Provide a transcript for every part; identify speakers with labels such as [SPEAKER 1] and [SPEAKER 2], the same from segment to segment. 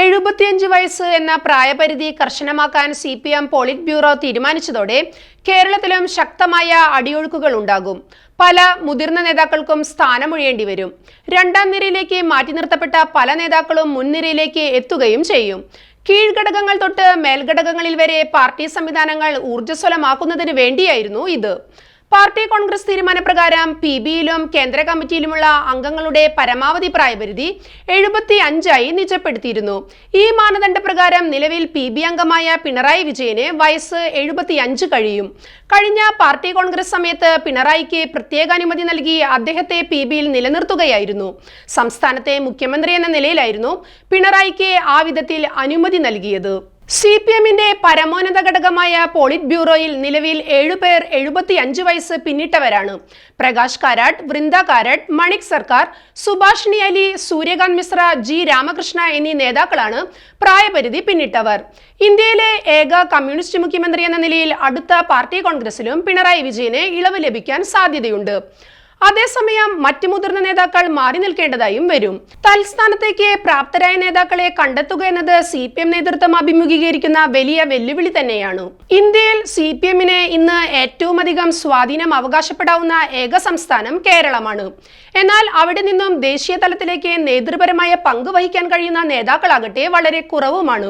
[SPEAKER 1] എഴുപത്തിയഞ്ച് വയസ്സ് എന്ന പ്രായപരിധി കർശനമാക്കാൻ C P M polit bureau തീരുമാനിച്ചതോടെ കേരളത്തിലും ശക്തമായ അടിയൊഴുക്കുകൾ ഉണ്ടാകും. പല മുതിർന്ന നേതാക്കൾക്കും സ്ഥാനമൊഴിയേണ്ടി വരും. രണ്ടാം നിരയിലേക്ക് മാറ്റി നിർത്തപ്പെട്ട പല നേതാക്കളും മുൻനിരയിലേക്ക് എത്തുകയും ചെയ്യും. കീഴ്ഘടകങ്ങൾ തൊട്ട് മേൽഘടകങ്ങളിൽ വരെ പാർട്ടി സംവിധാനങ്ങൾ ഊർജസ്വലമാക്കുന്നതിന് വേണ്ടിയായിരുന്നു ഇത്. പാർട്ടി കോൺഗ്രസ് തീരുമാനപ്രകാരം പി ബിയിലും കേന്ദ്ര കമ്മിറ്റിയിലുമുള്ള അംഗങ്ങളുടെ പരമാവധി പ്രായപരിധി എഴുപത്തി അഞ്ചായി നിജപ്പെടുത്തിയിരുന്നു. ഈ മാനദണ്ഡപ്രകാരം നിലവിൽ പി ബി അംഗമായ പിണറായി വിജയന് വയസ്സ് എഴുപത്തി അഞ്ച് കഴിയും. കഴിഞ്ഞ പാർട്ടി കോൺഗ്രസ് സമയത്ത് പിണറായിക്ക് പ്രത്യേക അനുമതി നൽകി അദ്ദേഹത്തെ പി ബിയിൽ നിലനിർത്തുകയായിരുന്നു. സംസ്ഥാനത്തെ മുഖ്യമന്ത്രി എന്ന നിലയിലായിരുന്നു പിണറായിക്ക് ആ വിധത്തിൽ അനുമതി നൽകിയത്. സി പി എമ്മിന്റെ പരമോന്നത ഘടകമായ പോളിറ്റ് ബ്യൂറോയിൽ നിലവിൽ ഏഴുപേർ എഴുപത്തിയഞ്ച് വയസ്സ് പിന്നിട്ടവരാണ്. പ്രകാശ് കാരാട്ട് വൃന്ദ കാരാട്ട് മണിക് സർക്കാർ സുഭാഷിണി അലി സൂര്യകാന്ത് മിശ്ര ജി രാമകൃഷ്ണ എന്നീ നേതാക്കളാണ് പ്രായപരിധി പിന്നിട്ടവർ. ഇന്ത്യയിലെ ഏക കമ്മ്യൂണിസ്റ്റ് മുഖ്യമന്ത്രി എന്ന നിലയിൽ അടുത്ത പാർട്ടി കോൺഗ്രസിലും പിണറായി വിജയന് ഇളവ് ലഭിക്കാൻ സാധ്യതയുണ്ട്. അതേസമയം മറ്റു മുതിർന്ന നേതാക്കൾ മാറി നിൽക്കേണ്ടതായും വരും. തൽസ്ഥാനത്തേക്ക് പ്രാപ്തരായ നേതാക്കളെ കണ്ടെത്തുക എന്നത് സി പി എം നേതൃത്വം അഭിമുഖീകരിക്കുന്ന വലിയ വെല്ലുവിളി തന്നെയാണ്. ഇന്ത്യയിൽ സി പി എമ്മിന് ഇന്ന് ഏറ്റവും അധികം സ്വാധീനം അവകാശപ്പെടാവുന്ന ഏക സംസ്ഥാനം കേരളമാണ്. എന്നാൽ അവിടെ നിന്നും ദേശീയ തലത്തിലേക്ക് നേതൃപരമായ പങ്ക് വഹിക്കാൻ കഴിയുന്ന നേതാക്കളാകട്ടെ വളരെ കുറവുമാണ്.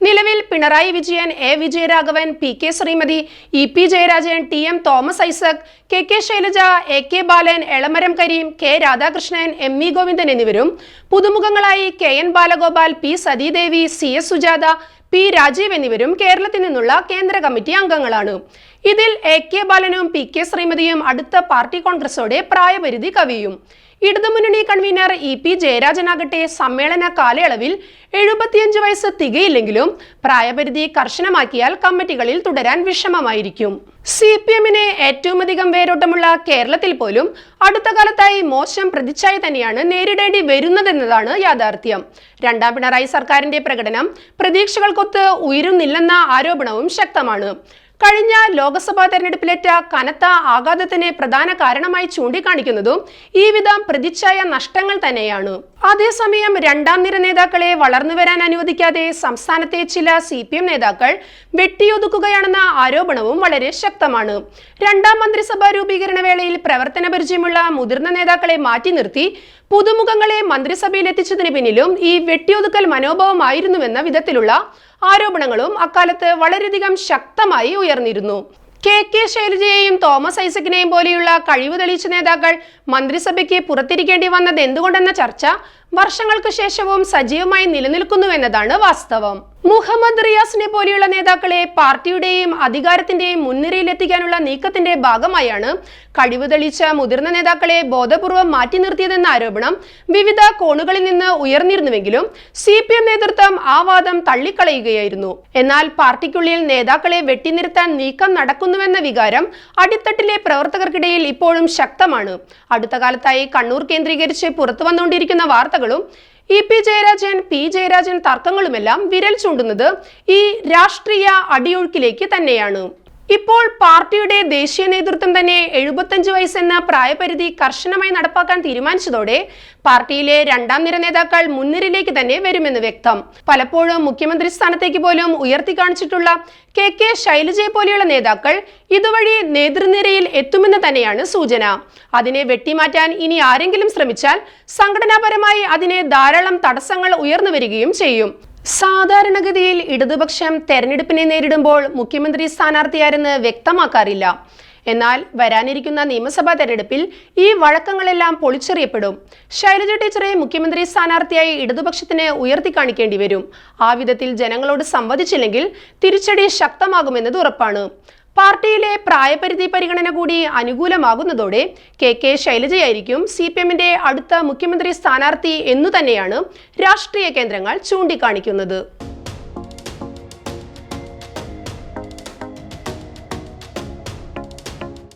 [SPEAKER 1] നിലവിൽ Pinarayi Vijayan A. Vijayaraghavan P. K. Sreemathi E. P. Jayarajan T. M. Thomas Isaac K. K. Shailaja A. K. Balan Elamaram Kareem K. Radhakrishnan M. E Govindan എന്നിവരും പുതുമുഖങ്ങളായി K. N. Balagopal P. Sathidevi C. S. Sujatha P. Rajeev എന്നിവരും കേരളത്തിൽ നിന്നുള്ള കേന്ദ്ര committee അംഗങ്ങളാണ്. ഇതിൽ A K ബാലനും P K ശ്രീമതിയും അടുത്ത പാർട്ടി കോൺഗ്രസോടെ പ്രായപരിധി കവിയും. ഇടതുമുന്നണി കൺവീനർ ഇ പി ജയരാജനാകട്ടെ സമ്മേളന കാലയളവിൽ എഴുപത്തിയഞ്ച് വയസ്സ് തികയില്ലെങ്കിലും പ്രായപരിധി കർശനമാക്കിയാൽ കമ്മിറ്റികളിൽ തുടരാൻ വിഷമമായിരിക്കും. സി പി എമ്മിന് ഏറ്റവും അധികം വേരോട്ടമുള്ള കേരളത്തിൽ പോലും അടുത്ത കാലത്തായി മോശം പ്രതിച്ഛായ തന്നെയാണ് നേരിടേണ്ടി വരുന്നതെന്നതാണ് യാഥാർത്ഥ്യം. രണ്ടാം പിണറായി സർക്കാരിന്റെ പ്രകടനം പ്രതീക്ഷകൾക്കൊത്ത് ഉയരുന്നില്ലെന്ന ആരോപണവും ശക്തമാണ്. കഴിഞ്ഞ ലോക്സഭാ തെരഞ്ഞെടുപ്പിലേറ്റ കനത്ത ആഘാതത്തിന് പ്രധാന കാരണമായി ചൂണ്ടിക്കാണിക്കുന്നതും ഈ വിധം പ്രതിച്ഛായ നഷ്ടങ്ങൾ തന്നെയാണ്. അതേസമയം രണ്ടാം നിര നേതാക്കളെ വളർന്നു വരാൻ അനുവദിക്കാതെ സംസ്ഥാനത്തെ ചില സി പി എം നേതാക്കൾ വെട്ടിയൊതുക്കുകയാണെന്ന ആരോപണവും വളരെ ശക്തമാണ്. രണ്ടാം മന്ത്രിസഭാ രൂപീകരണ വേളയിൽ പ്രവർത്തന പരിചയമുള്ള മുതിർന്ന നേതാക്കളെ മാറ്റി നിർത്തി പുതുമുഖങ്ങളെ മന്ത്രിസഭയിൽ എത്തിച്ചതിന് പിന്നിലും ഈ വെട്ടിയൊതുക്കൽ മനോഭാവമായിരുന്നുവെന്ന വിധത്തിലുള്ള ആരോപണങ്ങളും അക്കാലത്ത് വളരെയധികം ശക്തമായി ഉയർന്നിരുന്നു. കെ കെ ശൈലജയെയും തോമസ് ഐസക്കിനെയും പോലെയുള്ള കഴിവ് തെളിയിച്ച നേതാക്കൾ മന്ത്രിസഭയ്ക്ക് പുറത്തിരിക്കേണ്ടി വന്നത് എന്തുകൊണ്ടെന്ന ചർച്ച വർഷങ്ങൾക്ക് ശേഷവും സജീവമായി നിലനിൽക്കുന്നുവെന്നതാണ് വാസ്തവം. മുഹമ്മദ് റിയാസിനെ പോലെയുള്ള നേതാക്കളെ പാർട്ടിയുടെയും അധികാരത്തിന്റെയും മുൻനിരയിലെത്തിക്കാനുള്ള നീക്കത്തിന്റെ ഭാഗമായാണ് കഴിവ് തെളിയിച്ച മുതിർന്ന നേതാക്കളെ ബോധപൂർവം മാറ്റി നിർത്തിയതെന്ന ആരോപണം വിവിധ കോണുകളിൽ നിന്ന് ഉയർന്നിരുന്നുവെങ്കിലും സി പി എം നേതൃത്വം ആ വാദം തള്ളിക്കളയുകയായിരുന്നു. എന്നാൽ പാർട്ടിക്കുള്ളിൽ നേതാക്കളെ വെട്ടിനിർത്താൻ നീക്കം നടക്കുന്നുവെന്ന വികാരം അടിത്തട്ടിലെ പ്രവർത്തകർക്കിടയിൽ ഇപ്പോഴും ശക്തമാണ്. അടുത്ത കാലത്തായി കണ്ണൂർ കേന്ദ്രീകരിച്ച് പുറത്തു വന്നുകൊണ്ടിരിക്കുന്ന വാർത്തകളും E P Jayarajan P Jayarajan തർക്കങ്ങളുമെല്ലാം വിരൽ ചൂണ്ടുന്നത് ഈ രാഷ്ട്രീയ അടിയൊഴുക്കിലേക്ക് തന്നെയാണ്. ഇപ്പോൾ പാർട്ടിയുടെ ദേശീയ നേതൃത്വം തന്നെ എഴുപത്തഞ്ച് വയസ്സെന്ന പ്രായപരിധി കർശനമായി നടപ്പാക്കാൻ തീരുമാനിച്ചതോടെ പാർട്ടിയിലെ രണ്ടാം നിര നേതാക്കൾ മുൻനിരയിലേക്ക് തന്നെ വരുമെന്ന് വ്യക്തം. പലപ്പോഴും മുഖ്യമന്ത്രി സ്ഥാനത്തേക്ക് പോലും ഉയർത്തി കാണിച്ചിട്ടുള്ള കെ കെ ശൈലജയെ പോലെയുള്ള നേതാക്കൾ ഇതുവഴി നേതൃനിരയിൽ എത്തുമെന്ന് തന്നെയാണ് സൂചന. അതിനെ വെട്ടിമാറ്റാൻ ഇനി ആരെങ്കിലും ശ്രമിച്ചാൽ സംഘടനാപരമായി അതിനെ ധാരാളം തടസ്സങ്ങൾ ഉയർന്നു വരികയും ചെയ്യും. സാധാരണഗതിയിൽ ഇടതുപക്ഷം തെരഞ്ഞെടുപ്പിനെ നേരിടുമ്പോൾ മുഖ്യമന്ത്രി സ്ഥാനാർത്ഥിയാരെന്ന് വ്യക്തമാക്കാറില്ല. എന്നാൽ വരാനിരിക്കുന്ന നിയമസഭാ തെരഞ്ഞെടുപ്പിൽ ഈ വഴക്കങ്ങളെല്ലാം പൊളിച്ചെറിയപ്പെടും. ശൈലജ ടീച്ചറെ മുഖ്യമന്ത്രി സ്ഥാനാർത്ഥിയായി ഇടതുപക്ഷത്തിന് ഉയർത്തി കാണിക്കേണ്ടി വരും. ആ വിധത്തിൽ ജനങ്ങളോട് സംവദിച്ചില്ലെങ്കിൽ തിരിച്ചടി ശക്തമാകുമെന്നത് ഉറപ്പാണ്. പാർട്ടിയിലെ പ്രായപരിധി പരിഗണന കൂടി അനുകൂലമാകുന്നതോടെ കെ കെ ശൈലജയായിരിക്കും സി പി എമ്മിന്റെ അടുത്ത മുഖ്യമന്ത്രി സ്ഥാനാർത്ഥി എന്നു തന്നെയാണ് രാഷ്ട്രീയ കേന്ദ്രങ്ങൾ ചൂണ്ടിക്കാണിക്കുന്നത്.